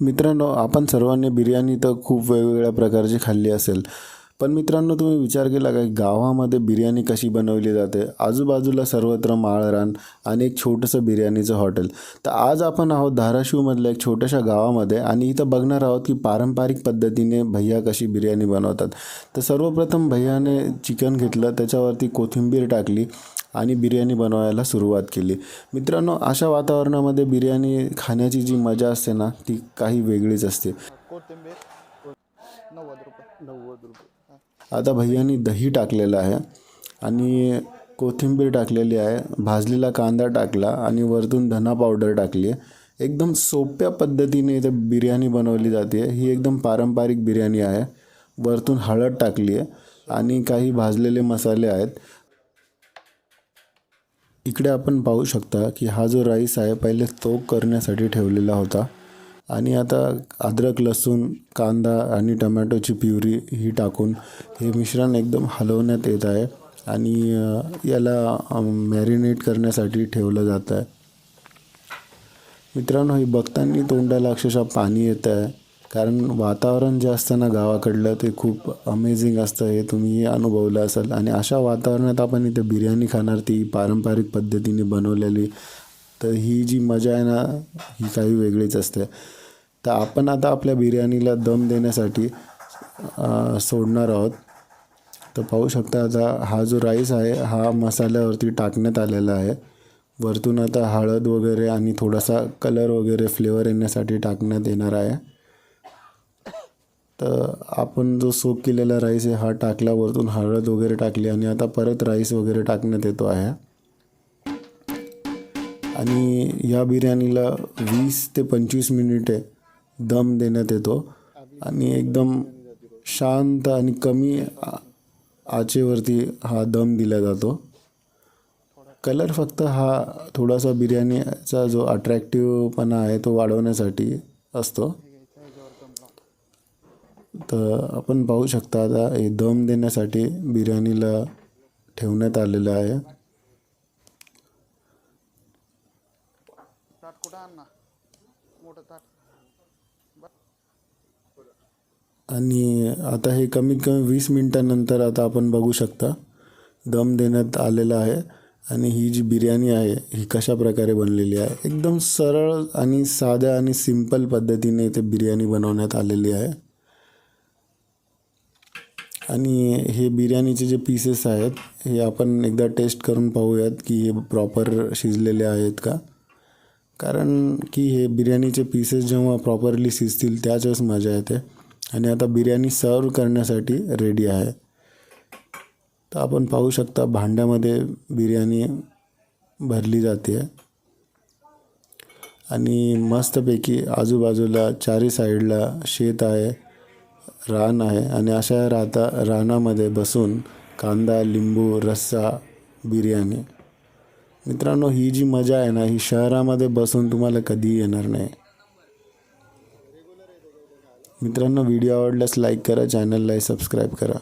मित्रांनो आपण सर्वांनी बिर्याणी तर खूप वेगवेगळ्या प्रकारची खाल्ली असेल. पण मित्रांनो तुम्ही विचार केला का गावामध्ये बिर्याणी कशी बनवली जाते? आजूबाजूला सर्वत्र माळरान आणि एक छोटंसं बिर्याणीचं हॉटेल. तर आज आपण आहोत धाराशिवमधल्या एक छोट्याशा गावामध्ये आणि इथं बघणार आहोत की पारंपरिक पद्धतीने भैया कशी बिर्याणी बनवतात. तर सर्वप्रथम भैयाने चिकन घेतलं त्याच्यावरती कोथिंबीर टाकली आणि बिर्याणी बनवायला सुरुवात केली. मित्रांनो अशा वातावरणामध्ये बिर्याणी खाण्याची जी मजा असते ना ती काही वेगळीच असते. कोथिंबीर. नव्वद रुपये. नव्वद रुपये. आता भैयानी दही टाकलेलं आहे आणि कोथिंबीर टाकलेली आहे भाजलेला कांदा टाकला आणि वरतून धना पावडर टाकली आहे. एकदम सोप्या पद्धतीने इथं बिर्याणी बनवली जाते. ही एकदम पारंपरिक बिर्याणी आहे. वरतून हळद टाकली आहे आणि काही भाजलेले मसाले आहेत. इकडे आपण पाहू शकता की हा जो राईस आहे पहिले तो करण्यासाठी ठेवलेला होता. आणि आता अद्रक लसूण कांदा आणि टमॅटोची प्युरी ही टाकून हे मिश्रण एकदम हलवण्यात येत आहे आणि याला मॅरिनेट करण्यासाठी ठेवलं जातं आहे. मित्रांनो हे बघताना तोंडाला अक्षरशः पाणी येतं आहे. कारण वातावरण जे असतं ना गावाकडलं ते खूप अमेझिंग असतं. हे तुम्ही अनुभवलं असाल. आणि अशा वातावरणात आपण इथे बिर्याणी खाणार ती पारंपरिक पद्धतीने बनवलेली तर ही जी मजा आहे ना ही काही वेगळीच असते. तर आपण आता आपल्या बिर्याणीला दम देण्यासाठी सोडणार आहोत. तर पाहू शकता आता हा जो राईस आहे हा मसाल्यावरती टाकण्यात आलेला आहे. वरतून आता हळद वगैरे आणि थोडासा कलर वगैरे फ्लेवर येण्यासाठी टाकण्यात येणार आहे. तर आपण जो सोप केलेला राईस आहे हा टाकला वरतून हळद वगैरे टाकली आणि आता परत राईस वगैरे टाकण्यात येतो आहे. आणि या बिर्याणीला वीस ते पंचवीस मिनिटे दम देण्यात येतो आणि एकदम शांत आणि कमी आचेवरती हा दम दिला जातो. कलर फक्त हा थोडासा बिर्याणीचा जो अट्रॅक्टिव्हपणा आहे तो वाढवण्यासाठी असतो. तर आपण पाहू शकता आता हे दम देण्यासाठी बिर्याणीला ठेवण्यात आलेलं आहे. मोठं ताट. आणि आता हे कमीत कमी वीस मिनटानंतर आता आपण बघू शकता दम देण्यात आलेला आहे आणि ही जी बिर्याणी आहे ही कशा प्रकारे बनलेली आहे? एकदम सरळ आणि साध्या आणि सिंपल पद्धतीने इथे बिर्याणी बनवण्यात आलेली आहे. आणि हे बिर्याणीचे जे पीसेस आहेत हे आपण एकदा टेस्ट करून पाहूयात की हे प्रॉपर शिजलेले आहेत का? कारण की हे बिर्याणीचे पीसेस जेव्हा प्रॉपरली शिजतील त्याच वेळेस मजा येते. आणि आता बिर्याणी सर्व करण्यासाठी रेडी आहे. तर आपण पाहू शकता भांड्यामध्ये बिर्याणी भरली जाते. आणि मस्तपैकी आजूबाजूला चारी साईडला शेत आहे रान आहे. आणि अशा राहता रानामध्ये बसून कांदा लिंबू रस्सा बिर्याणी. मित्रांनो ही जी मजा आहे ना ही शहरामध्ये बसून तुम्हाला कधीही येणार नाही. मित्रांनो व्हिडिओ आवडल्यास लाईक करा चॅनलला सबस्क्राईब करा.